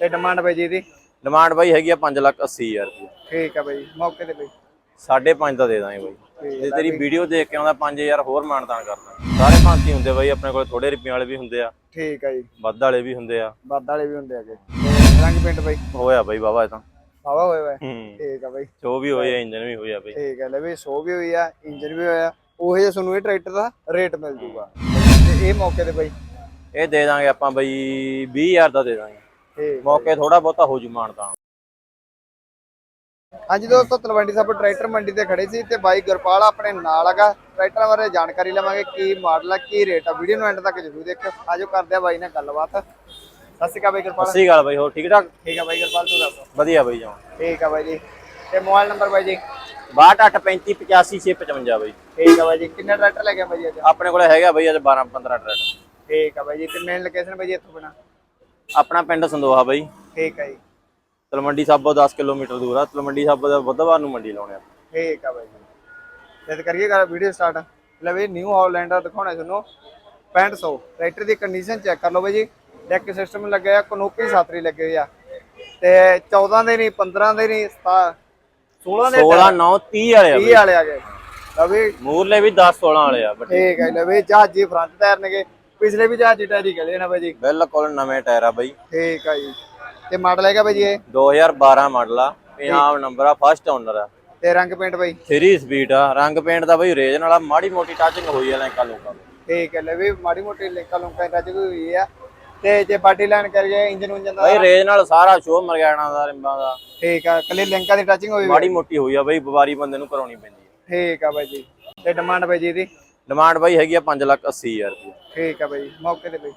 ਤੇ ਡਿਮਾਂਡ ਬਾਈ ਜੀ ਦੀ? ਡਿਮਾਂਡ ਬਾਈ ਹੈਗੀ ਆ 5 ਲੱਖ 80 ਹਜ਼ਾਰ ਰੁਪਏ ਠੀਕ ਆ ਬਾਈ ਮੌਕੇ ਤੇ ਬਾਈ। ਸਾਢੇ ਪੰਜ ਦਾ ਦੇ ਦਾਂਗੇ ਬਾਈ। ਜੇ ਤੇਰੀ ਵੀਡੀਓ ਦੇਖ ਕੇ ਆਉਂਦਾ 5000 ਹੋਰ ਮਾਨਤਾਨ ਕਰਦਾ। ਸਾਰੇ ਭਾਂਤੀ ਹੁੰਦੇ ਬਾਈ ਆਪਣੇ ਕੋਲ ਥੋੜੇ ਰੁਪਏ ਵਾਲੇ ਵੀ ਹੁੰਦੇ ਆ। ਠੀਕ ਆ ਜੀ। ਵੱਧ ਵਾਲੇ ਵੀ ਹੁੰਦੇ ਆ। ਵੱਧ ਵਾਲੇ ਵੀ ਹੁੰਦੇ ਆਗੇ ਰੰਗ ਪਿੰਡ ਬਾਈ? ਹੋਇਆ ਬਾਈ ਬਾਬਾ ਇਹ ਤਾਂ। ਹਵਾ ਹੋਏ ਹੋਏ ਹੂੰ। ਠੀਕ ਆ ਬਾਈ। ਜੋ ਵੀ ਹੋਇਆ ਇੰਜਨ ਵੀ ਹੋਇਆ ਬਾਈ। ਠੀਕ ਹੈ ਲੈ ਵੀ ਸ਼ੋ ਵੀ ਹੋਈ ਆ ਇੰਜਨ ਵੀ ਹੋਇਆ ਉਹ ਜਿਹਾ ਤੁਹਾਨੂੰ ਇਹ ਟਰੈਕਟਰ ਦਾ ਰੇਟ ਮਿਲ ਜੂਗਾ। ਤੇ ਇਹ ਮੌਕੇ ਤੇ ਬਾਈ? ਇਹ ਦੇ ਦਾਂਗੇ ਆਪਾਂ ਬਾਈ 20000 ਦਾ ਦੇ ਦਾਂਗੇ। ਮੌਕੇ ਥੋੜਾ ਬਹੁਤਾ ਹੋ ਜੂ ਮਾਨਤਾਨ ਹਾਂਜੀ ਦੋਸਤੋ ਤਲਵੰਡੀ ਸਾਹਿਬ ਟਰੈਕਟਰ ਮੰਡੀ ਤੇ ਖੜੇ ਸੀ ਤੇ ਬਾਈ ਗੁਰਪਾਲ ਆਪਣੇ ਨਾਲ ਹੈਗਾ। ਟਰੈਕਟਰਾਂ ਬਾਰੇ ਜਾਣਕਾਰੀ ਲਵਾਂਗੇ ਕੀ ਮਾਡਲ ਆ ਕੀ ਰੇਟ ਆ। ਵੀਡੀਓ ਨੂੰ ਐਂਡ ਤੱਕ ਜ਼ਰੂਰ ਦੇਖਿਓ। ਆਜੋ ਕਰਦੇ ਆ ਬਾਈ ਨਾਲ ਗੱਲਬਾਤ। ਸਤਿ ਸ਼੍ਰੀ ਅਕਾਲ ਬਾਈ ਗੁਰਪਾਲ। ਸਹੀ ਗੱਲ ਬਾਈ ਹੋਰ ਠੀਕ ਠਾਕ? ਠੀਕ ਆ ਬਾਈ ਗੁਰਪਾਲ ਤੂੰ ਦੱਸ। ਵਧੀਆ ਬਾਈ ਜਾਓ ਠੀਕ ਆ ਬਾਈ ਜੀ। ਤੇ ਮੋਬਾਈਲ ਨੰਬਰ ਬਾਈ ਜੀ? 6285585655 ਬਾਈ। ਠੀਕ ਆ ਬਾਈ ਜੀ। ਕਿੰਨਾ ਟਰੈਕਟਰ ਲੈ ਕੇ ਬਾਈ ਅੱਜ? ਆਪਣੇ ਕੋਲੇ ਹੈਗਾ ਬਾਈ ਅੱਜ 12 15 ਟਰੈਕਟਰ। ਠੀਕ ਆ ਬਾਈ ਜੀ। ਤੇ ਮੇਨ ਲੋਕੇਸ਼ਨ ਬਾਈ ਜੀ ਇੱਥੋਂ ਬਣਾ ਆਪਣਾ ਪਿੰਡ ਸੰਦੋਹਾ ਬਾਈ। ਠੀਕ ਆ ਜੀ। ਤਲਮੰਡੀ ਸਾਬੋ 10 ਕਿਲੋਮੀਟਰ ਦੂਰ ਆ। ਤਲਮੰਡੀ ਸਾਬੋ ਦਾ ਬੁੱਧਵਾਰ ਨੂੰ ਮੰਡੀ ਲਾਉਣੇ ਆ। ਠੀਕ ਆ ਬਾਈ ਜੀ। ਜਦ ਕਰੀਏ ਗੱਲ ਵੀਡੀਓ ਸਟਾਰਟ ਲੈ ਵੀ ਨਿਊ ਹਾਲੈਂਡਰ ਦਿਖਾਉਣਾ ਤੁਹਾਨੂੰ। 6500 ਟਰੈਕਟਰ ਦੀ ਕੰਡੀਸ਼ਨ ਚੈੱਕ ਕਰ ਲਓ ਬਾਈ ਜੀ। ਡੈਕ ਸਿਸਟਮ ਲੱਗਿਆ ਆ ਕਨੋਪੀ ਸਾਤਰੀ ਲੱਗੇ ਹੋਈ ਆ। ਤੇ 14 ਦੇ ਨਹੀਂ 15 ਦੇ ਨਹੀਂ 16 ਦੇ 16 9 30 ਵਾਲੇ ਆ 30 ਬਾਈ। ਵਾਲੇ ਆ ਗਏ। ਲੈ ਵੀ ਮੂਰਲੇ ਵੀ 10 16 ਵਾਲੇ ਆ ਠੀਕ ਹੈ ਲੈ ਵੀ ਜਹਾਜੀ ਫਰੰਟ ਟਾਇਰ ਨੇਗੇ। ਪਿਛਲੇ ਵੀ ਜਹਾਜੀ ਟਾਇਰ ਹੀ ਗਲੇ ਨਾ ਬਾਈ ਜੀ। ਬਿਲਕੁਲ ਨਵੇਂ ਟਾਇਰ ਆ ਬਾਈ। ਠੀਕ ਆ ਜੀ। ਤੇ ਮਾਡਲ ਹੈਗਾ ਬਾਈ ਜੀ ਇਹ? 2012 ਮਾਡਲ ਆ। ਪੰਜਾਬ ਨੰਬਰ ਆ ਫਸਟ ਓਨਰ ਆ। ਤੇ ਰੰਗ ਪੇਂਟ ਬਾਈ? 3 ਸਪੀਡ ਆ। ਰੰਗ ਪੇਂਟ ਦਾ ਬਾਈ ਰੇਜ ਵਾਲਾ ਮਾੜੀ ਮੋਟੀ ਟੱਚਿੰਗ ਹੋਈ ਆ ਲੈਂਕਾ ਲੋਕਾਂ ਨੂੰ। ਠੀਕ ਹੈ ਲੈ ਵੀ ਮਾੜੀ ਮੋਟੀ ਲਿੰਕਾਂ ਲੁੰਕਾਂ ਰੱਜ ਗਈ ਹੋਈ ਆ। ਤੇ ਜੇ ਬਾਡੀ ਲਾਈਨ ਕਰੀਏ ਇੰਜਨ ਉਂਜਨ ਦਾ? ਬਾਈ ਰੇਜ ਨਾਲ ਸਾਰਾ ਸ਼ੋਅ ਮਰਗਾਣਾ ਦਾ ਰਿੰਬਾਂ ਦਾ। ਠੀਕ ਆ ਕੱਲੀ ਲਿੰਕਾਂ ਦੀ ਟੱਚਿੰਗ ਹੋਈ ਹੋਈ ਆ। ਮਾੜੀ ਮੋਟੀ ਹੋਈ ਆ ਬਾਈ ਵਪਾਰੀ ਬੰਦੇ ਨੂੰ ਕਰਾਉਣੀ ਪੈਂਦੀ ਆ। ਠੀਕ ਆ ਬਾਈ ਜੀ। ਤੇ ਡਿਮਾਂਡ ਬਾਈ ਜੀ ਦੀ ਡਿਮਾਂਡ ਬਾਈ ਹੈਗੀ ਆ 5 ਲੱਖ 80 ਹਜ਼ਾਰ ਰੁਪਏ। ਠੀਕ ਆ ਬਾਈ ਮੌਕੇ ਤੇ ਬਾਈ।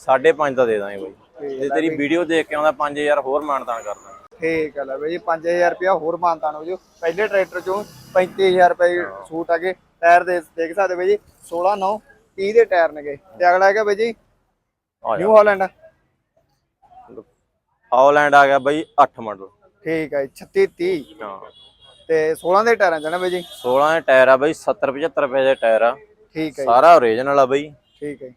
ਸਾਢੇ ਪੰਜ ਦਾ ਦੇ ਦਾਂਗੇ ਬਾਈ। ਜੇ ਤੇਰੀ ਵੀਡੀਓ ਦੇਖ ਕੇ ਆਉਂਦਾ 5000 ਹੋਰ ਮਾਨਤਾਨ ਕਰਦਾ ਠੀਕ ਆ ਲੈ ਬਾਈ ਜੀ 5000 ਰੁਪਇਆ ਹੋਰ ਮਾਨਤਾਨ ਹੋ ਜੂ ਪਹਿਲੇ ਟਰੈਕਟਰ ਚੋਂ 35000 ਰੁਪਏ ਸੂਟ ਆ ਗਏ ਟਾਇਰ ਦੇ ਦੇਖ ਸਕਦੇ ਬਾਈ ਜੀ 16 9 30 ਦੇ ਟਾਇਰ ਨੇਗੇ। ਤੇ ਅਗਲਾ ਹੈਗਾ ਬਾਈ ਜੀ ਨਿਊ ਹਾਲੈਂਡ ਹਾਲੈਂਡ ਆ ਗਿਆ ਬਾਈ 8 ਮਾਡਲ ਠੀਕ ਆ ਜੀ 36 30 ਹਾਂ। ਤੇ 16 ਦੇ ਟਾਇਰਾਂ ਨਾ ਬਾਈ ਜੀ। 16 ਦੇ ਟਾਇਰ ਆ ਬਾਈ 70 75 ਰੁਪਏ ਦੇ ਟਾਇਰ ਆ। ਠੀਕ ਹੈ ਜੀ, ਸਾਰਾ ਓਰੀਜਨਲ ਆ ਬਾਈ। ਠੀਕ ਹੈ ਜੀ।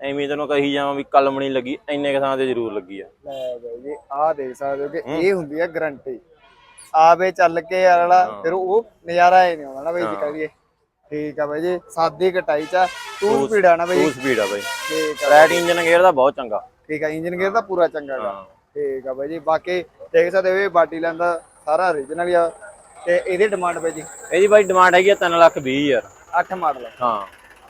ਐਵੇਂ ਤੈਨੂੰ ਕਹੀ ਜਾਵਾਂ ਵੀ ਕਲਮ ਨਹੀਂ ਲੱਗੀ ਇੰਨੇ ਕੁ ਥਾਂ ਤੇ ਜ਼ਰੂਰ ਲੱਗੀ ਆ। ਲੈ ਬਾਈ ਜੀ ਆਹ ਦੇਖ ਸਕਦੇ ਹੋ ਕਿ ਇਹ ਹੁੰਦੀ ਆ ਗਰੰਟੀ ਆਵੇ ਚੱਲ ਕੇ ਅਗਲਾ ਫਿਰ ਉਹ ਨਜ਼ਾਰਾ ਹੀ ਨਹੀਂ ਆਉਣਾ ਨਾ ਬਾਈ ਜੀ ਕਹੀਏ ਠੀਕ ਆ ਬਾਈ ਜੀ ਸਾਦੀ ਕਟਾਈ ਚ ਟੂ ਸਪੀਡ ਆ ਨਾ ਬਾਈ। ਟੂ ਸਪੀਡ ਆ ਬਾਈ। ਠੀਕ ਆ ਰੈਡ ਇੰਜਨ ਗੇਅਰ ਦਾ ਬਹੁਤ ਚੰਗਾ। ਠੀਕ ਆ ਇੰਜਨ ਗੇਅਰ ਦਾ ਪੂਰਾ ਚੰਗਾ ਗਾ। ਹਾਂ। ਠੀਕ ਆ ਬਾਈ ਜੀ ਬਾਕੀ ਦੇਖ ਸਕਦੇ ਹੋ ਇਹ ਬਾਡੀ ਦਾ ਸਾਰਾ origignal ਆ। ਤੇ ਇਹਦੀ ਡਿਮਾਂਡ ਬਾਈ ਜੀ? ਇਹਦੀ ਬਾਈ ਡਿਮਾਂਡ ਹੈਗੀ ਆ 3 ਲੱਖ 20 ਹਜ਼ਾਰ। 8 ਮਾਡਲ ਹਾਂ।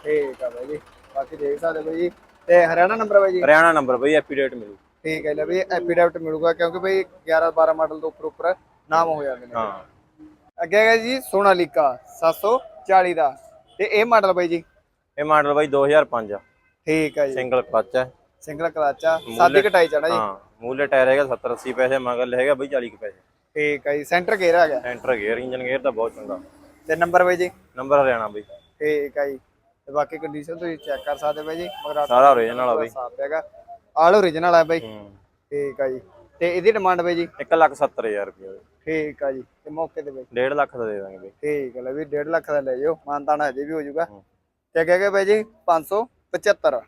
ਠੀਕ ਆ ਬਾਈ ਜੀ। ਬਾਕੀ ਦੇਖ ਸਕਦੇ ਬਾਈ ਜੀ। ਤੇ ਹਰਿਆਣਾ ਨੰਬਰ ਬਾਈ ਜੀ? ਹਰਿਆਣਾ ਨੰਬਰ ਬਾਈ ਐਪੀਡੇਟ ਮਿਲੂ। ਠੀਕ ਹੈ ਲੈ ਬਈ ਐਪੀਡੈਪਟ ਮਿਲੂਗਾ ਕਿਉਂਕਿ ਬਈ 11 12 ਮਾਡਲ ਤੋਂ ਉੱਪਰ ਉੱਪਰ ਨਾਮ ਹੋ ਜਾਂਦੇ ਨੇ। ਹਾਂ। ਅੱਗੇ ਹੈਗਾ ਜੀ ਸੋਨਾਲੀਕਾ 740 ਦਾ। ਤੇ ਇਹ ਮਾਡਲ ਬਾਈ ਜੀ? ਇਹ ਮਾਡਲ ਬਾਈ 2005 ਆ। ਠੀਕ ਹੈ ਜੀ। ਸਿੰਗਲ ਕਲਚ ਹੈ ਸਿੰਗਲ ਕਲਾਚਾ ਸਾਦੀ ਕਟਾਈ ਚੜਾ ਜੀ? ਹਾਂ ਮੂਲੇ ਟਾਇਰ ਹੈਗਾ 70 80 ਪੈਸੇ ਮਗਰ ਹੈਗਾ ਬਾਈ 40 ਕੁ ਪੈਸੇ। ਠੀਕ ਹੈ ਜੀ ਸੈਂਟਰ ਗੇਅਰ ਹੈਗਾ ਸੈਂਟਰ ਗੇਅਰ ਇੰਜਨ ਗੇਅਰ ਦਾ ਬਹੁਤ ਚੰਗਾ। ਤੇ ਨੰਬਰ ਬਾਈ ਜੀ? ਨੰਬਰ ਹਰਿਆਣਾ ਬਾਈ। ਠੀਕ ਹੈ ਜੀ। ਤੇ ਬਾਕੀ ਕੰਡੀਸ਼ਨ ਤੁਸੀਂ ਚੈੱਕ ਕਰ ਸਕਦੇ ਬਾਈ ਜੀ ਮਗਰ ਸਾਰਾ ਓਰੀਜਨਲ ਆ ਬਾਈ। ਸਾਫ਼ ਹੈਗਾ। ਆਲ ਓਰੀਜਨਲ ਹੈ ਬਾਈ। ਠੀਕ ਹੈ ਜੀ। ਤੇ ਇਹਦੀ ਡਿਮਾਂਡ ਬਾਈ ਜੀ? 1 ਲੱਖ 70 ਹਜ਼ਾਰ ਰੁਪਏ ਠੀਕ ਹੈ ਜੀ। ਤੇ ਮੌਕੇ ਤੇ ਬਾਈ। 1.5 ਲੱਖ ਦਾ ਦੇ ਦਾਂਗੇ ਬਾਈ। ਠੀਕ ਹੈ ਲੈ ਵੀ 1.5 ਲੱਖ ਦਾ ਲੈ ਜਾਓ। ਮਾਨਤਾਨਾ ਹਜੇ ਵੀ ਹੋ ਜਾਊਗਾ। ਤੇ ਹੈਗਾ ਬਾਈ ਜੀ 575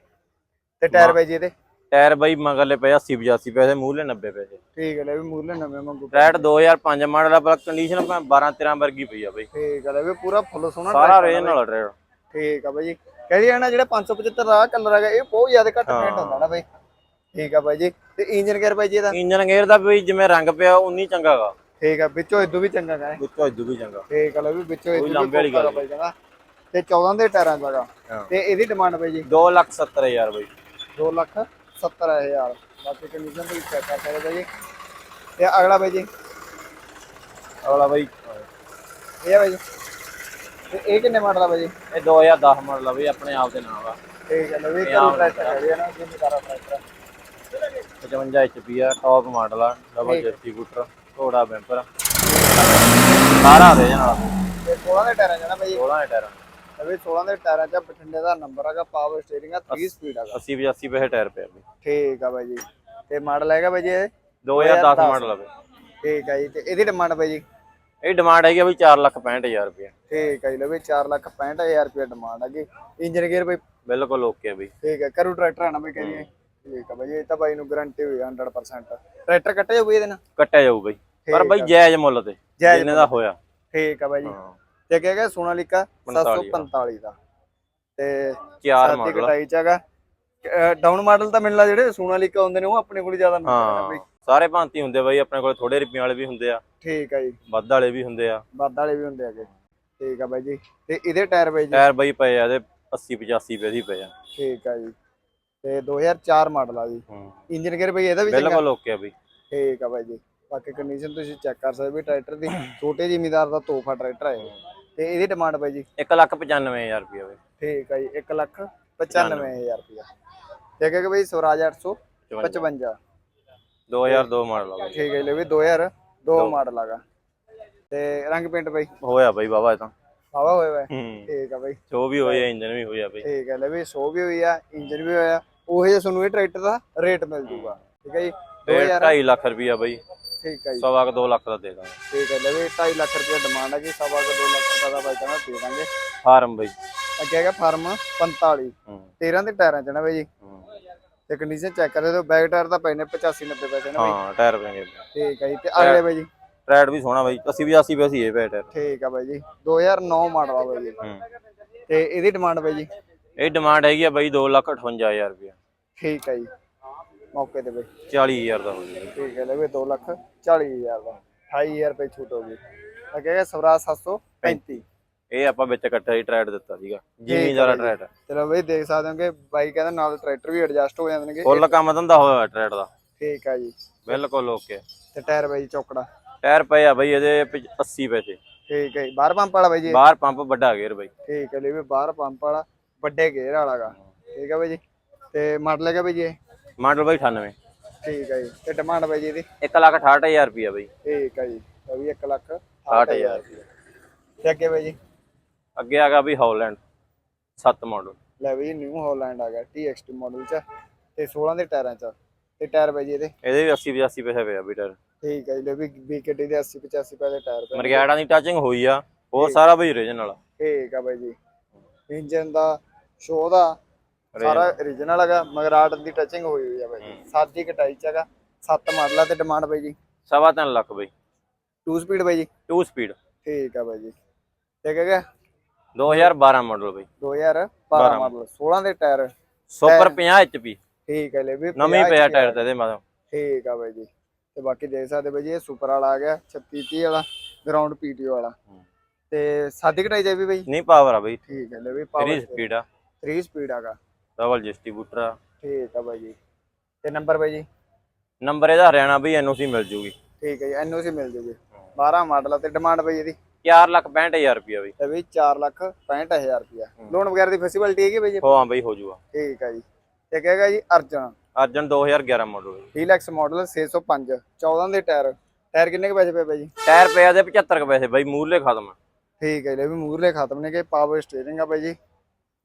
ਤੇ ਟਾਇਰ ਬਾਈ ਜੀ ਇਹਦੇ? ਟਾਇਰ ਬਾਈ ਮਗਰਲੇ ਪਏ 80 85 ਪੈਸੇ ਮੂਲੇ 90 ਪੈਸੇ। ਠੀਕ ਹੈ ਲੈ ਵੀ ਮੂਰਲੇ ਨਵੇਂ ਮੰਗੂ ਟਰੈਟ 2005 ਮਾਡਲ ਆ ਪਰ ਕੰਡੀਸ਼ਨ 12 13 ਵਰਗੀ ਪਈ ਆ ਬਾਈ। ਠੀਕ ਹੈ ਲੈ ਵੀ ਪੂਰਾ ਫੁੱਲ ਸੋਹਣਾ ਸਾਰਾ ਓਰੀਜਨਲ ਟਰੈਟ ਠੀਕ ਆ ਬਾਈ ਜੀ। ਕਹਿੰਦੀ ਹੈ ਨਾ ਜਿਹੜਾ 575 ਦਾ ਕਲਰ ਹੈਗਾ ਇਹ ਬਹੁਤ ਜ਼ਿਆਦਾ ਘੱਟ ਪੇਂਟ ਹੁੰਦਾ ਨਾ ਬਾਈ। ਠੀਕ ਆ ਬਾਈ ਜੀ। ਤੇ ਇੰਜਨ ਗੇਅਰ ਬਾਈ ਜੀ ਇਹਦਾ? ਇੰਜਨ ਗੇਅਰ ਦਾ ਵੀ ਜਿਵੇਂ ਰੰਗ ਪਿਆ ਉਨੀ ਚੰਗਾਗਾ ਠੀਕ ਆ ਵਿੱਚੋਂ ਇਦੋਂ ਵੀ ਚੰਗਾ ਗਾ ਇਹ। ਵਿੱਚੋਂ ਇਦੋਂ ਵੀ ਚੰਗਾ। ਠੀਕ ਆ ਲੈ ਵੀ ਵਿੱਚੋਂ ਇਦੋਂ ਵੀ ਲੰਬੇ ਵਾਲੀ ਗੱਲ ਬਾਈ ਤੇ 14 ਦੇ ਟਾਇਰਾਂ ਦਾ। ਤੇ ਇਹਦੀ ਡਿਮਾਂਡ ਬਾਈ ਜੀ? 2 ਲੱਖ 70 ਹਜ਼ਾਰ ਬਾਈ। 2 ਲੱਖ 70 ਹਜ਼ਾਰ। ਬਾਕੀ ਕੰਡੀਸ਼ਨ ਤੁਸੀਂ ਚੈੱਕ ਕਰ ਸਕਦੇ ਬਾਈ ਜੀ। ਤੇ ਅਗਲਾ ਬਾਈ ਜੀ? ਅਗਲਾ ਬਾਈ। ਇਹ ਆ ਬਾਈ ਜੀ। ਤੇ ਇਹ ਕਿੰਨੇ ਮਾਡਲ ਆ ਬਾਈ ਜੀ? ਇਹ 2010 ਮਾਡਲ ਆ ਬਾਈ ਆਪਣੇ ਆਪ ਦੇ ਨਾਮ ਆ। ਠੀਕ ਹੈ ਲੈ ਵੀ ਕਰੂ ਟਰੈਕਟਰ ਹੈਗੇ ਨਾ? ਜਿੰਨੀ ਸਾਰਾ ਟਰੈਕਟਰ 55 HP ਆ ਟੌਪ ਮਾਡਲ ਆ ਡਬਲ ਡਿਸਟ੍ਰੀਬਿਊਟਰ ਘੋੜਾ ਬੈਂਪਰ। ਸਾਰਾ ਦੇ ਜਨਾਬ ਤੇ 16 ਦੇ ਟਾਇਰਾਂ ਨਾ ਬਾਈ 16 ਦੇ ਟਾਇਰ ਅਵੇ 16 ਦੇ ਟਾਇਰਾਂ 'ਚ ਬਠਿੰਡੇ ਦਾ ਨੰਬਰ ਹੈਗਾ ਪਾਵਰ ਸਟੀਅਰਿੰਗ ਆ 3 ਸਪੀਡ ਹੈਗਾ। 80 85 ਪੈਸੇ ਟਾਇਰ ਪਿਆ ਬਾਈ। ਠੀਕ ਆ ਬਾਈ ਜੀ। ਤੇ ਮਾਡਲ ਹੈਗਾ ਬਾਈ ਜੀ ਇਹ? 2010 ਮਾਡਲ ਆ ਬਾਈ। ਠੀਕ ਆ ਜੀ ਤੇ ਇਹਦੀ ਡਿਮਾਂਡ ਬਾਈ ਜੀ? ਇਹ ਡਿਮਾਂਡ ਹੈਗੀ ਆ ਬਾਈ 4 ਲੱਖ 65 ਹਜ਼ਾਰ ਰੁਪਏ ਠੀਕ ਆ ਜੀ ਲਵੇ 4 ਲੱਖ 65000 ਰੁਪਏ ਡਿਮਾਂਡ ਹੈਗੀ ਇੰਜਨ ਗੇਅਰ ਬਾਈ? ਬਿਲਕੁਲ ਓਕੇ ਬਾਈ। ਠੀਕ ਆ ਕਰੂ ਟਰੈਕਟਰ ਆਣਾ ਬਾਈ ਕਹਿੰਦੀ ਠੀਕ ਆ ਬਾਈ ਇਹ ਤਾਂ ਬਾਈ ਨੂੰ ਗਾਰੰਟੀ ਹੋਈ ਆ 100% ਟਰੈਕਟਰ ਕੱਟਿਆ ਬਈ ਇਹਦੇ ਨਾਲ? ਕੱਟਿਆ ਜਾਊ ਬਈ ਪਰ ਬਈ ਜਾਇਜ਼ ਮੁੱਲ ਤੇ ਜਿੰਨੇ ਦਾ ਹੋਇਆ। ਠੀਕ ਆ ਬਾਈ ਜੀ। ਹਾਂ। ਤੇ ਕਿਹਾ ਗਿਆ ਸੋਨਾਲੀਕਾ 45 745 ਦਾ। ਤੇ ਚਾਰ ਮਾਡਲ ਕਟਾਈ ਚ ਹੈਗਾ। ਡਾਊਨ ਮਾਡਲ ਤਾਂ ਲੱਗਦਾ ਜਿਹੜੇ ਸੋਨਾਲੀਕਾ ਹੁੰਦੇ ਨੇ ਉਹ ਆਪਣੇ ਕੋਲ ਜ਼ਿਆਦਾ ਮਿਲਦੇ ਨੇ ਹਾਂ। ਬਈ। ਸਾਰੇ ਭਾਂਤੀ ਹੁੰਦੇ ਬਈ ਆਪਣੇ ਕੋਲ ਥੋੜੇ ਰੁਪਈਆਂ ਵਾਲੇ ਵੀ ਹੁੰਦੇ ਆ। ਠੀਕ ਆ ਜੀ। ਵੱਧ ਵਾਲੇ ਵੀ ਹੁੰਦੇ ਆ। ਵੱਧ ਵਾਲੇ ਵੀ ਹੁੰਦੇ ਹੈਗੇ ਠੀਕ ਆ ਬਾਈ ਜੀ। ਤੇ ਇਹਦੇ ਟਾਇਰ ਬਾਈ ਜੀ? ਟਾਇਰ ਬਈ ਪਏ ਆ ਇਹਦੇ 80 85 ਰੁਪਏ ਦੀ ਪਏ ਆ। ਠੀਕ ਆ ਜੀ। ਤੇ 2004 ਮਾਡਲ ਆ ਜੀ। ਇੰਜਨ ਗੇਅਰ ਬਈ ਇਹਦਾ ਵੀ ਬਿਲਕੁਲ ਓਕੇ ਆ ਬਈ। ਠੀਕ ਆ ਬਾਈ ਜੀ। ਬਾਕੀ ਕੰਡੀਸ਼ਨ ਤੁਸੀਂ ਚੈੱਕ ਕਰ ਸਕਦੇ ਵੀ ਟਰੈਕਟਰ ਦੀ ਛੋਟੇ ਜ਼ਿਮੀਦਾਰ ਦਾ ਤੋਹਫਾ ਟਰੈਕਟਰ ਹੈ। ਤੇ ਇਹਦੀ ਡਿਮਾਂਡ ਬਾਈ ਜੀ? 195000 ਰੁਪਏ ਬਈ। ਠੀਕ ਆ ਜੀ। 1 ਲੱਖ 95000 ਰੁਪਇਆ ਠੀਕ ਹੈ ਕਿ ਬਈ ਸਵਰਾਜ 855 2002 ਮਾਡਲ ਆ ਬਈ। ਠੀਕ ਹੈ ਲੈ ਵੀ 2002 ਮਾਡਲ ਆਗਾ। ਤੇ ਰੰਗ ਪੇਂਟ ਬਈ? ਹੋਇਆ ਬਈ ਬਾਬਾ ਇਹ ਤਾਂ। ਹਵਾ ਹੋਇਆ ਵਾ ਹੂੰ। ਠੀਕ ਆ ਬਈ। ਜੋ ਵੀ ਹੋਇਆ ਇੰਜਨ ਵੀ ਹੋਇਆ ਬਈ। ਠੀਕ ਹੈ ਲੈ ਵੀ ਸ਼ੋ ਵੀ ਹੋਈ ਆ ਇੰਜਨ ਵੀ ਹੋਇਆ। ਉਹੇ ਜਿਹਾ ਤੁਹਾਨੂੰ ਇਹ ਟਰੈਕਟਰ ਦਾ ਰੇਟ ਮਿਲ ਜੂਗਾ। ਠੀਕ ਹੈ ਜੀ 2000 2.5 ਲੱਖ ਰੁਪਇਆ ਬਈ। ਠੀਕ ਹੈ ਜੀ। ਸਵਾ ਕੁ 2 ਲੱਖ ਦਾ ਦੇ ਦਾਂਗੇ। ਠੀਕ ਹੈ ਲੈ ਵੀ 2.5 ਲੱਖ ਰੁਪਏ ਡਿਮਾਂਡ ਹੈ ਕਿ ਸਵਾ ਕੁ 2 ਲੱਖ ਰੁਪਏ ਦਾ ਬਾਈ ਕਹਿੰਦਾ ਦੇ ਦਾਂਗੇ। ਫਾਰਮ ਬਈ। ਅੱਗੇ ਹੈਗਾ ਫਾਰਮ 45 ਹੂੰ। 13 ਦੇ ਟਾਇਰਾਂ ਚ ਨਾ ਬਈ ਜੀ? ਹੂੰ। ਤੇ ਕੰਡੀਸ਼ਨ ਚੈੱਕ ਕਰ ਦਿਓ ਬੈਕ ਟਾਇਰ ਤਾਂ ਨੇ 85 90 ਪੈਸੇ ਨੇ ਬਈ। ਹਾਂ ਟਾਇਰ ਪੈਣਗੇ ਠੀਕ ਹੈ ਜੀ ਤੇ ਅਗਲੇ ਬਈ ਜੀ। ਟਰੈਡ ਵੀ ਸੋਹਣਾ ਬਈ 80 85 ਪੈਸੇ ਇਹ ਟਾਇਰ ਠੀਕ ਆ ਬਾਈ ਜੀ 2009 ਮਾਡਲ ਆ ਬਾਈ ਜੀ। ਹੂੰ। ਤੇ ਇਹਦੀ ਡਿਮਾਂਡ ਬਾਈ ਜੀ? ਇਹ ਡਿਮਾਂਡ ਹੈਗੀ ਆ ਬਈ 258000 ਰੁਪਇਆ। ਠੀਕ ਹੈ ਜੀ। ਮੌਕੇ ਤੇ ਬਾਈ। 40000 ਦਾ ਹੋ ਜਾਊਗਾ ਠੀਕ ਹੈ ਲੈ ਵੀ 2 ਲੱਖ 40 ਹਜ਼ਾਰ ਦਾ। 28000 ਰੁਪਏ ਛੂਟ ਹੋ ਗਈ। ਅੱਗੇ ਸਵਰਾਜ 735 ਇਹ ਆਪਾਂ ਵਿੱਚ ਇਕੱਠਾ ਹੀ ਟਰੈਡ ਦਿੱਤਾ ਸੀਗਾ। ਜ਼ਿਮੀਦਾਰ ਟਰੈਡ ਚਲੋ ਬਈ ਦੇਖ ਸਕਦੇ ਹੋ ਕਿ ਬਾਈ ਕਹਿੰਦਾ ਨਾਲ ਟਰੈਕਟਰ ਵੀ ਐਡਜਸਟ ਹੋ ਜਾਂਦੇ ਨੇਗੇ। ਫੁੱਲ ਕੰਮ ਧੰਦਾ ਹੋਇਆ ਟਰੈਡ ਦਾ। ਠੀਕ ਆ ਜੀ। ਬਿਲਕੁਲ ਓਕੇ ਤੇ ਟਾਇਰ ਬਾਈ ਚੌਕੜਾ। ਟਾਇਰ ਪਏ ਆ ਬਈ ਇਹਦੇ ਪਿੱਛੇ 80 ਪੈਸੇ। ਠੀਕ ਹੈ ਜੀ। ਬਾਹਰ ਪੰਪ ਵਾਲਾ ਬਾਈ ਜੀ। ਬਾਹਰ ਪੰਪ ਵੱਡਾ ਗੇਅਰ ਬਈ। ਠੀਕ ਹੈ ਲੈ ਵੀ ਬਾਹਰ ਪੰਪ ਵਾਲਾ ਵੱਡੇ ਗੇਅਰ ਵਾਲਾਗਾ ਠੀਕ ਹੈ ਬਾਈ ਜੀ। ਤੇ ਮਾਡਲ ਹੈਗਾ ਬਾਈ ਜੀ ਇਹ? ਮਾਡਲ ਬਈ 98 ਠੀਕ ਹੈ ਜੀ। ਤੇ ਡਿਮਾਂਡ ਬਾਈ ਜੀ ਇਹਦੀ? 168000 ਰੁਪਇਆ ਬਈ। ਠੀਕ ਹੈ ਜੀ। ਵੀ 1 ਲੱਖ 60000 ਤੇ ਅੱਗੇ ਬਾਈ ਜੀ? ਅੱਗੇ ਆ ਗਿਆ ਬਈ ਹੌਲੈਂਡ 7 ਮਾਡਲ ਲੈ ਵੀ ਨਿਊ ਹਾਲੈਂਡ ਆ ਗਿਆ TXT ਮਾਡਲ ਚ ਤੇ 16 ਦੇ ਟਾਇਰਾਂ ਚ। ਤੇ ਟਾਇਰ ਬਾਈ ਜੀ ਇਹਦੇ। ਇਹਦੇ ਵੀ 80 85 ਪੈਸੇ ਪਿਆ ਬਈ ਟਾਇਰ। ਠੀਕ ਹੈ ਜੀ ਲੈ ਵੀ BKT ਦੇ 80 85 ਪੈਸੇ ਟਾਇਰ ਪਏ ਮਰਗਿਆੜਾਂ ਦੀ ਟੱਚਿੰਗ ਹੋਈ ਆ ਉਹ ਸਾਰਾ ਬਈ ਓਰੀਜਨਲ ਆ। ਠੀਕ ਆ ਬਾਈ ਜੀ। ਇੰਜਨ ਦਾ ਸ਼ੋ ਦਾ ਸਾਰਾ origignal ਹੈਗਾ ਮਗਰਾਟ ਦੀ ਟੱਚਿੰਗ ਹੋਈ ਹੋਈ ਆ ਬਾਈ ਜੀ। ਸਾਦੀ ਕਟਾਈ ਚ ਹੈਗਾ 7 ਮਾਡਲਾਂ ਤੇ ਡਿਮਾਂਡ ਬਾਈ ਜੀ। ਸਵਾ ਤਿੰਨ ਲੱਖ ਬਈ। 2 ਸਪੀਡ ਬਾਈ ਜੀ। 2 ਸਪੀਡ ਠੀਕ ਆ ਬਾਈ ਜੀ। ਠੀਕ ਹੈਗਾ 2012 ਮਾਡਲ ਬਈ। 2012 ਮਾਡਲ 16 ਦੇ ਟਾਇਰ। ਸੁਪਰ 50 HP ਠੀਕ ਹੈ ਲੈ ਵੀ ਨਵੀਂ 50 ਪਿਆ ਟਾਇਰ ਤੇ ਇਹਦੇ ਮਤਲਬ ਠੀਕ ਆ ਬਾਈ ਜੀ। ਤੇ ਬਾਕੀ ਦੇਖ ਸਕਦੇ ਬਾਈ ਜੀ ਇਹ ਸੁਪਰ ਵਾਲਾ ਆ ਗਿਆ 36 30 ਵਾਲਾ ਗਰਾਊਂਡ ਪੀਟੀਓ ਵਾਲਾ। ਤੇ ਸਾਦੀ ਕਟਾਈ ਜਾਈ ਵੀ ਬਾਈ? ਨਹੀਂ ਪਾਵਰ ਆ ਬਈ। ਠੀਕ ਹੈ ਲੈ ਵੀ 3 ਪਾਵਰ ਸਪੀਡ ਆ। 3 ਸਪੀਡ ਆਗਾ ਡਬਲ ਡਿਸਟ੍ਰੀਬਿਊਟਰ ਆ। ਠੀਕ ਆ ਬਾਈ ਜੀ। ਤੇ ਨੰਬਰ ਬਾਈ ਜੀ? ਨੰਬਰ ਇਹਦਾ ਹਰਿਆਣਾ ਬਈ ਐਨਓਸੀ ਮਿਲ ਜੂਗੀ। ਠੀਕ ਹੈ ਜੀ ਐਨਓਸੀ ਮਿਲ ਜੂਗੀ। 12 ਮਾਡਲ ਤੇ ਡਿਮਾਂਡ ਬਾਈ ਇਹਦੀ? 4 ਲੱਖ 65000 ਰੁਪਇਆ ਬਈ। ਤੇ ਵੀ 4 ਲੱਖ 65000 ਰੁਪਿਆ ਲੋਨ ਵਗੈਰਾ ਦੀ ਫੈਸਿਲਿਟੀ ਹੈਗੀ ਬਾਈ ਜੀ? ਹੋ ਹਾਂ ਬਈ ਹੋ ਜੂਗਾ। ਠੀਕ ਆ ਜੀ। ਤੇ ਕਹੇਗਾ ਜੀ Arjun. Arjun 2011 model deluxe model 605 14 ਦੇ ਟਾਇਰ। ਟਾਇਰ ਕਿੰਨੇ ਕੁ ਪੈਸੇ ਪਏ ਬਾਈ ਜੀ? ਟਾਇਰ ਪਿਆ ਦੇ 75 ਕੁ ਪੈਸੇ ਬਈ ਮੂਰਲੇ ਖਤਮ। ਠੀਕ ਹੈ ਜੀ ਲੈ ਵੀ ਮੂਰਲੇ ਖਤਮ ਨੇ ਕਿ ਪਾਵਰ ਸਟੀਅਰਿੰਗ ਆ ਬਾਈ ਜੀ।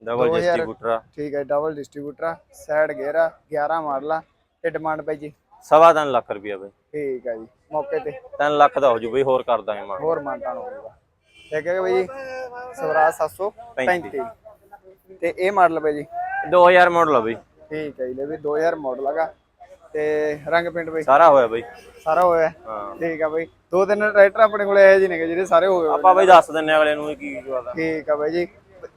ਡਬਲ 2000 ਡਿਸਟ੍ਰੀਬਿਊਟਰ ਆ। ਠੀਕ ਹੈ ਡਬਲ ਡਿਸਟ੍ਰੀਬਿਊਟਰ ਆ। ਸਾਈਡ ਗੇਅਰ ਆ 11 ਮਾਡਲ ਆ। ਤੇ ਡਿਮਾਂਡ ਬਾਈ ਜੀ? ਸਵਾ ਤਿੰਨ ਲੱਖ ਰੁਪਇਆ ਬਈ। ਠੀਕ ਹੈ ਜੀ। ਮੌਕੇ ਤੇ। 3 ਲੱਖ ਦਾ ਹੋ ਜੂ ਬਈ ਹੋਰ ਕਰ ਦਾਂਗੇ ਮਾਨ ਹੋਰ ਮਾਨਤਾਨ ਹੋਊਗਾ ਠੀਕ ਹੈ ਬਾਈ ਜੀ ਸਵਰਾਜ 735 ਤੇ ਇਹ ਮਾਡਲ ਬਾਈ ਜੀ? 2000 ਮਾਡਲ ਆ ਬਈ। ਠੀਕ ਹੈ ਜੀ ਲੈ ਵੀ 2000 ਮਾਡਲ ਹੈਗਾ। ਤੇ ਰੰਗ ਪਿੰਡ ਬਈ? ਸਾਰਾ ਹੋਇਆ ਬਈ। ਸਾਰਾ ਹੋਇਆ? ਹੈ। ਠੀਕ ਆ ਬਈ। ਦੋ ਤਿੰਨ ਟਰੈਕਟਰ ਆਪਣੇ ਕੋਲ ਇਹੋ ਜਿਹੇ ਨੇਗੇ ਜਿਹੜੇ ਸਾਰੇ ਹੋਏ ਆਪਾਂ ਬਈ ਦੱਸ ਦਿੰਨੇ ਅਗਲੇ ਨੂੰ ਕੀ ਆ। ਠੀਕ ਆ ਬਾਈ ਜੀ।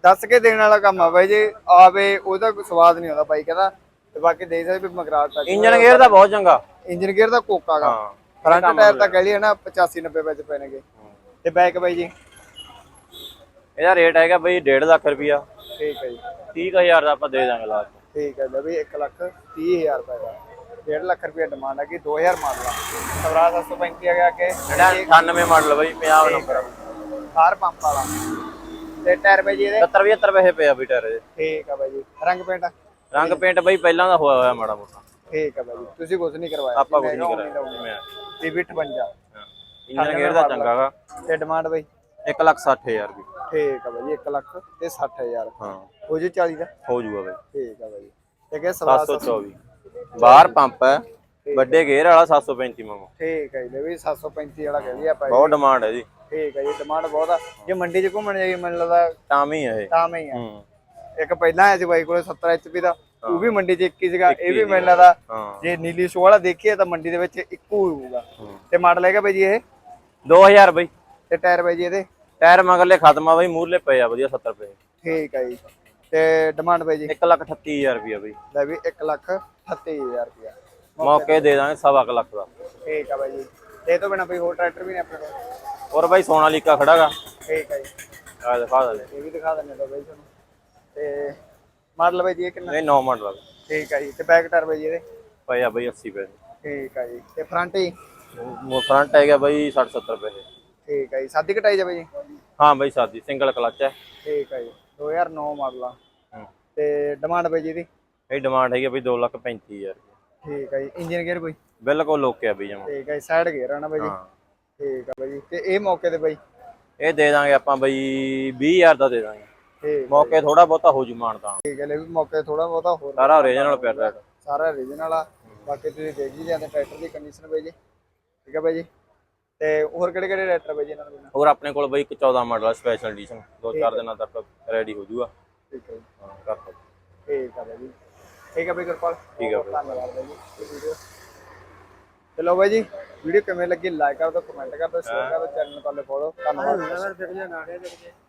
ਦੱਸ ਕੇ ਦੇਣ ਵਾਲਾ ਕੰਮ ਆ ਬਾਈ ਜੀ। ਆਵੇ ਉਹਦਾ ਕੋਈ ਸਵਾਦ ਨਹੀਂ ਆਉਂਦਾ ਬਾਈ ਕਹਿੰਦਾ। ਤੇ ਬਾਕੀ ਦੇਖ ਸਕਦੇ ਵੀ ਮਗਰਾਟ ਤੱਕ ਇੰਜਨ ਗੇਅਰ ਦਾ ਬਹੁਤ ਚੰਗਾ। ਇੰਜਨ ਗੇਅਰ ਦਾ ਕੋਕਾ ਹਾਂ। ਫਰੰਟ ਟਾਇਰ ਤਾਂ ਕਹਿ ਲਈਏ ਨਾ 85 90 ਵਿੱਚ ਪੈਣਗੇ। ਤੇ ਬੈਕ ਬਾਈ ਜੀ? ਇਹਦਾ ਰੇਟ ਹੈਗਾ ਬਈ 1.5 ਲੱਖ ਰੁਪਇਆ। ਠੀਕ ਹੈ ਜੀ। 30000 ਦਾ ਆਪਾਂ ਦੇ ਦਾਂਗੇ ਲਾਸਟ ਠੀਕ ਹੈ ਜੀ ਬਈ 1 ਲੱਖ 30 ਹਜ਼ਾਰ ਰੁਪਏ ਦਾ। 1.5 ਲੱਖ ਰੁਪਏ ਡਿਮਾਂਡ ਹੈ ਕਿ 2000 ਮਾਡਲ ਆ। ਸਵਰਾਜ 735 ਆ ਗਿਆ ਕਿ 98 ਮਾਡਲ ਬਈ 50 ਨੰਬਰ ਕਾਰ ਪੰਪ ਵਾਲਾ। ਤੇ ਟਾਇਰ ਬਾਈ ਜੀ ਇਹਦੇ? 70 75 ਪੈਸੇ ਪਿਆ ਬਈ ਟਾਇਰ ਦੇ। ਠੀਕ ਆ ਬਾਈ ਜੀ। ਰੰਗ ਪੇਂਟ ਰੰਗ ਪੇਂਟ ਬਈ ਪਹਿਲਾਂ ਦਾ ਹੋਇਆ ਹੋਇਆ ਮਾੜਾ ਮੋਟਾ। ਠੀਕ ਆ ਬਾਈ ਤੁਸੀਂ ਕੁਝ ਨਹੀਂ ਕਰਵਾਇਆ। ਆਪਾਂ ਕੁਝ ਨਹੀਂ ਕਰਾਇਆ। ਮੈਂ ਤੇ ਵੀ 58 ਇੰਜਨ ਗੇਅਰ ਦਾ ਚੰਗਾ ਗਾ ਤੇ ਡਿਮਾਂਡ ਬਾਈ? 1 ਲੱਖ 60000 ਰੁਪਏ ਠੀਕ ਆ ਬਾਈ ਜੀ 1 ਲੱਖ ਤੇ 60000 ਹਾਂ। ਹੋ ਜੀ 40 ਦਾ? ਹੋ ਜੂਗਾ ਬਈ। ਠੀਕ ਆ ਬਾਈ। ਤੇ ਕਿ ਸਵਾਸ 724 ਬਾਹਰ ਪੰਪ ਹੈ। ਵੱਡੇ ਗੇਅਰ ਵਾਲਾ 735 ਮੰਗੋ। ਠੀਕ ਹੈ ਜੀ ਵੀ 735 ਵਾਲਾ ਕਹਿੰਦੀ ਆਪਾਂ ਬਹੁਤ ਡਿਮਾਂਡ ਹੈ ਜੀ। ਠੀਕ ਹੈ ਜੀ ਡਿਮਾਂਡ ਬਹੁਤ ਆ। ਜੇ ਮੰਡੀ 'ਚ ਘੁੰਮਣ ਜਾਈਏ ਮੈਨੂੰ ਲੱਗਦਾ ਟਾਮੀ ਹੈ ਇਹ। ਤਾਂ ਹੀ। ਹੂੰ। ਇੱਕ ਪਹਿਲਾਂ ਆਇਆ ਸੀ ਬਾਈ ਕੋਲੇ 70 HP ਦਾ। ਉਹ ਵੀ ਮੰਡੀ 'ਚ ਇੱਕ ਹੀ ਸੀਗਾ ਇਹ ਵੀ ਮੈਨੂੰ ਹਾਂ। ਜੇ ਨੀਲੀ ਸ਼ੋ ਵਾਲਾ ਦੇਖੀਏ ਤਾਂ ਮੰਡੀ ਦੇ ਵਿੱਚ ਇੱਕੋ ਹੀ। ਹੋਊਗਾ। ਤੇ ਮਾਡਲ ਹੈਗਾ ਬਾਈ ਜੀ ਇਹ? 2000 ਬਈ। ਤੇ ਟਾਇਰ ਬਾਈ ਜੀ ਇਹਦੇ? ਟਾਇਰ ਮਗਰਲੇ ਖਤਮ ਆ ਬਈ ਮੂਰਲੇ ਪਏ ਆ ਵਧੀਆ 70 ਰੁਪਏ। ਠੀਕ ਹੈ ਜੀ। ਤੇ ਡਿਮਾਂਡ ਬਾਈ ਜੀ? 1 ਲੱਖ 38000 ਰੁਪਏ ਬਈ। ਲੈ ਵੀ 1 ਲੱਖ 38000 ਰੁਪਇਆ। ਮੌਕੇ ਦੇ ਦਾਂਗੇ ਸਵਾ ਲੱਖ ਦਾ। ਠੀਕ ਆ ਬਾਈ ਜੀ। ਤੇ ਇਹ ਤੋਂ ਬਿਨਾ ਕੋਈ ਹੋਰ ਟਰੈਕਟਰ ਵੀ ਨੇ ਆਪਣੇ ਕੋਲ? ਹੋਰ ਬਾਈ ਸੋਨਾਲੀਕਾ ਖੜਾਗਾ। ਠੀਕ ਹੈ ਜੀ। ਆ ਦਿਖਾ ਦੇ ਇਹ ਵੀ ਦਿਖਾ ਦਿੰਦੇ ਤਾਂ ਬਾਈ ਤੁਹਾਨੂੰ। ਤੇ ਮਾਡਲ ਬਾਈ ਜੀ ਇਹ ਕਿੰਨਾ? ਨਹੀਂ 9 ਮਾਡਲ ਠੀਕ ਆ ਜੀ ਤੇ ਬੈਕ ਟਾਇਰ ਬਾਈ ਜੀ ਇਹਦੇ? ਪਏ ਆ ਬਈ 80 ਰੁਪਏ ਠੀਕ ਆ ਜੀ ਤੇ ਫਰੰਟ ਹੀ ਮੋ ਫਰੰਟ ਹੈਗਾ ਬਈ 60 70 ਰੁਪਏ ਠੀਕ ਆ ਜੀ ਸਾਦੀ ਕਟਾਈ ਜਾ ਬਾਈ ਜੀ? ਹਾਂ ਬਈ ਸਾਦੀ ਸਿੰਗਲ ਕਲਚ ਹੈ ਠੀਕ ਆ ਜੀ 2009 ਮਾਡਲ ਆ। ਹੂੰ। ਤੇ ਡਿਮਾਂਡ ਬਾਈ ਜੀ ਇਹਦੀ? ਇਹ ਡਿਮਾਂਡ ਹੈਗੀ ਆ ਬਈ 2 ਲੱਖ 35000 ਠੀਕ ਆ ਜੀ ਇੰਜਨ ਗੇਅਰ ਬਾਈ ਬਿਲਕੁਲ ਓਕੇ ਆ ਬਈ ਜਮਾ। ਠੀਕ ਆ ਜੀ ਸਾਈਡ ਗੇਅਰ ਆ ਨਾ ਬਾਈ ਜੀ? ਹਾਂ। ਠੀਕ ਆ ਬਾਈ ਜੀ ਤੇ ਇਹ ਮੌਕੇ ਤੇ ਬਾਈ? ਇਹ ਦੇ ਦਾਂਗੇ ਆਪਾਂ ਬਈ 20000 ਦਾ ਦੇ ਦਾਂਗੇ। ਠੀਕ ਮੌਕੇ ਥੋੜਾ ਬਹੁਤਾ ਹੋ ਜੂ ਮਾਨਤਾ ਠੀਕ ਹੈ ਲੈ ਵੀ ਮੌਕੇ ਥੋੜਾ ਬਹੁਤਾ ਹੋਰ ਸਾਰਾ ਓਰੀਜਨਲ ਪਿਆ ਰੈਡ ਸਾਰਾ ਰੀਜਨਲ ਆ। ਬਾਕੀ ਤੁਸੀਂ ਦੇਖ ਹੀ ਜਾਂਦੇ ਟਰੈਕਟਰ ਦੀ ਕੰਡੀਸ਼ਨ ਬਾਈ ਜੀ। ਠੀਕ ਹੈ ਬਾਈ ਜੀ? ਤੇ ਹੋਰ ਕਿਹੜੇ ਕਿਹੜੇ ਟਰੈਕਟਰ ਬਾਈ ਜੀ ਇਹਨਾਂ ਦੇ ਹੋਰ ਆਪਣੇ ਕੋਲ ਬਈ ਇੱਕ 14 ਮਾਡਲ ਆ ਸਪੈਸ਼ਲ ਐਡੀਸ਼ਨ ਦੋ ਚਾਰ ਦਿਨਾਂ ਤੱਕ ਰੈਡੀ ਹੋ ਜੂਗਾ। ਠੀਕ ਹੈ ਹਾਂ ਕਰ ਸਕਦੇ ਠੀਕ ਆ ਬਾਈ ਜੀ। ਠੀਕ ਆ ਬਾਈ ਗੁਰਪਾਲ। ਠੀਕ ਆ ਬਾਈ। ਧੰਨਵਾਦ ਬਾਈ ਜੀ ਇਹ ਵੀਡੀਓ ਚਲੋ ਬਾਈ ਜੀ ਵੀਡੀਓ ਕਿਵੇਂ ਲੱਗੀ? ਲਾਈਕ ਕਰ ਦਿਓ ਕਮੈਂਟ ਕਰ ਦਿਓ ਸ਼ੇਅਰ ਕਰ। ਦਿਓ ਚੈਨਲ ਨੂੰ ਕਰ ਲਿਓ ਫੋਲੋ ਧੰਨਵਾਦ